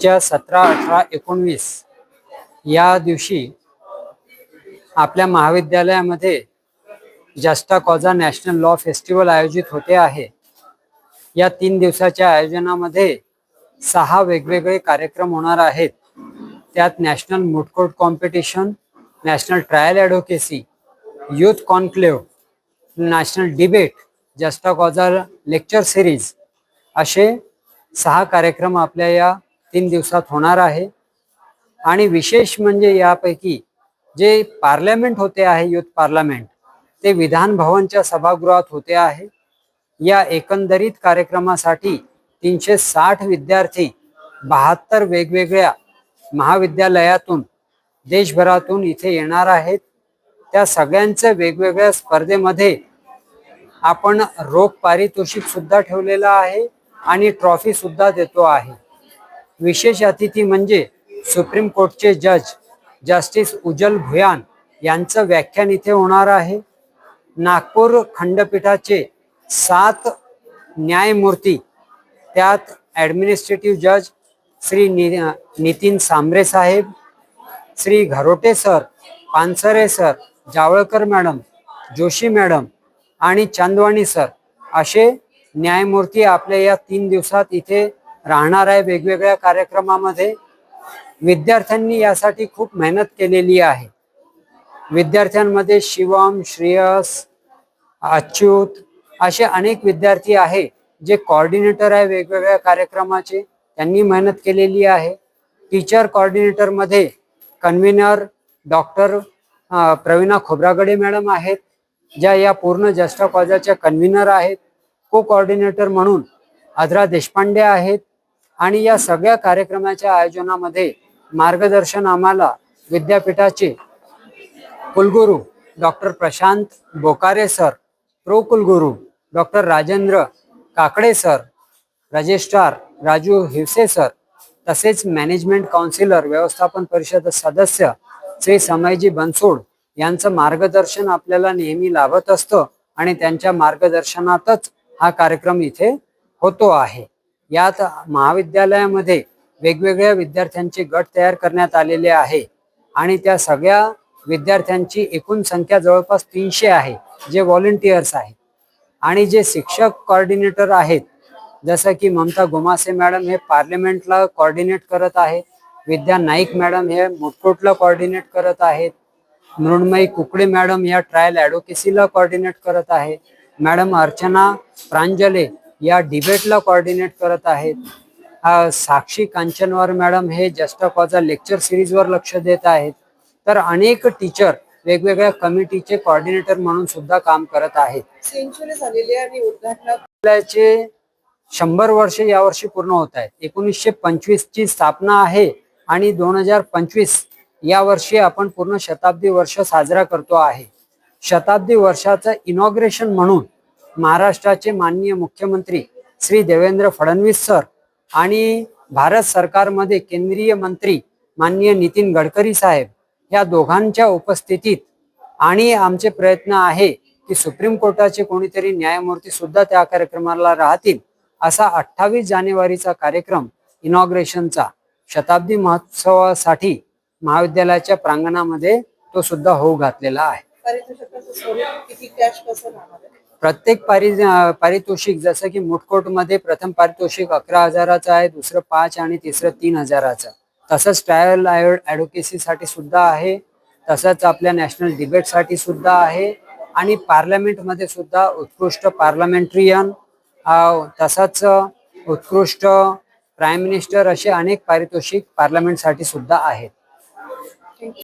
च्या सतरा अठरा एकोणवीस या दिवशी आपल्या महाविद्यालयामध्ये Justa Causa national law festival आयोजित होते आहे. या तीन दिवसाच्या आयोजनामध्ये सहा वेगवेगळे कार्यक्रम होणार आहेत. त्यात national moot court competition national trial advocacy youth conclave national debate Justa Causa lecture series असे सहा कार्यक्रम आपल्या या तीन दिवसात होणार आहे. आणि विशेष म्हणजे यापैकी जे पार्लमेंट होते आहे युथ पार्लमेंट ते विधान भवनच्या सभागृहात होते आहे. या एकंदरीत कार्यक्रमासाठी तीनशे साठ विद्यार्थी बहात्तर वेगवेगळ्या महाविद्यालयातून देशभरातून इथे येणार आहेत. त्या सगळ्यांच्या वेगवेगळ्या स्पर्धेमध्ये आपण रोख पारितोषिक सुद्धा ठेवलेलं आहे आणि ट्रॉफी सुद्धा देतो आहे. विशेष अतिथी म्हणजे सुप्रीम कोर्टचे जज जस्टिस उज्जल भुयान यांचं व्याख्यान इथे होणार आहे. नागपूर खंडपीठाचे सात न्यायमूर्ती त्यात ॲडमिनिस्ट्रेटिव्ह जज श्री नि नितीन सांबरे साहेब Shri Gharote sir Pansare sir Javalkar madam Joshi madam आणि चांदवाणी सर असे न्यायमूर्ती आपल्या या तीन दिवसात इथे राहणार आहे वेगवेगळ्या कार्यक्रमामध्ये. विद्यार्थ्यांनी यासाठी खूप मेहनत केलेली आहे. विद्यार्थ्यांमध्ये शिवम श्रेयस अच्युत असे अनेक विद्यार्थी आहे जे कॉर्डिनेटर आहे वेगवेगळ्या कार्यक्रमाचे. त्यांनी मेहनत केलेली आहे. Teacher कॉर्डिनेटरमध्ये convener doctor Praveena Khobragade madam आहेत ज्या या पूर्ण जस्टा कॉजाच्या कन्व्हिनर आहेत. को कॉर्डिनेटर म्हणून आद्रा देशपांडे आहेत आणि या सगळ्या कार्यक्रमाच्या आयोजनामध्ये मार्गदर्शन आम्हाला विद्यापीठाचे कुलगुरू doctor Prashant Bokare sir pro कुलगुरू doctor Rajendra Kakade sir registrar Raju Hiwase sir तसेच मॅनेजमेंट काउन्सिलर व्यवस्थापन परिषद सदस्य श्री समयजी बनसोड यांचं मार्गदर्शन आपल्याला नेहमी लाभत असतं आणि त्यांच्या मार्गदर्शनातच हा कार्यक्रम इथे होतो आहे. यात महाविद्यालयामध्ये वेगवेगळ्या विद्यार्थ्यांचे गट तयार करण्यात आलेले आहे. आणि त्या सगळ्या विद्यार्थ्यांची एकूण संख्या जवळपास तीनशे आहे जे व्हॉलेंटियर्स आहेत. आणि जे शिक्षक कॉर्डिनेटर आहेत जसं की ममता गोमासे मॅडम हे पार्लमेंटला कॉर्डिनेट करत आहेत विद्या नाईक मॅडम हे मुटकोटला कॉर्डिनेट करत आहेत मृण्मयी कुकडे मॅडम या ट्रायल ॲडव्होकेसीला कॉर्डिनेट करत आहे मॅडम अर्चना प्रांजले या डिबेटला कॉर्डिनेट करत आहेत. साक्षी कांचनवार मॅडम हे जस्ट कॉचा लेक्चर सिरीजवर लक्ष देत आहेत. तर अनेक टीचर वेगवेगळ्या कमिटीचे कॉर्डिनेटर म्हणून सुद्धा काम करत आहेत. आणि शंभर वर्ष यावर्षी पूर्ण होत आहेत. एकोणीसशे पंचवीस ची स्थापना आहे आणि दोन हजार पंचवीस या वर्षी आपण पूर्ण शताब्दी वर्ष साजरा करतो आहे. शताब्दी वर्षाचं इनॉग्रेशन म्हणून महाराष्ट्राचे माननीय मुख्यमंत्री श्री देवेंद्र फडणवीस सर आणि भारत सरकारमध्ये केंद्रीय मंत्री माननीय नितीन गडकरी साहेब या दोघांच्या उपस्थितीत आणि आमचे प्रयत्न आहे की सुप्रीम कोर्टाचे कोणीतरी न्यायमूर्ती सुद्धा त्या कार्यक्रमाला राहतील असा अठ्ठावीस जानेवारीचा कार्यक्रम इनॉग्रेशनचा शताब्दी महोत्सवासाठी महाविद्यालयाच्या प्रांगणामध्ये तो सुद्धा होऊ घातलेला आहे. प्रत्येक पारि पारितोषिक जसं की मुटकोटमध्ये प्रथम पारितोषिक अकरा हजाराचं आहे दुसरं पाच आणि तिसरं तीन हजाराचं. तसंच ट्रायल ॲडव्होकेसीसाठी सुद्धा आहे तसंच आपल्या नॅशनल डिबेटसाठी सुद्धा आहे आणि पार्लमेंटमध्ये सुद्धा उत्कृष्ट पार्लमेंट्रियन तसंच उत्कृष्ट प्राईम मिनिस्टर असे अनेक पारितोषिक पार्लमेंटसाठी सुद्धा आहेत.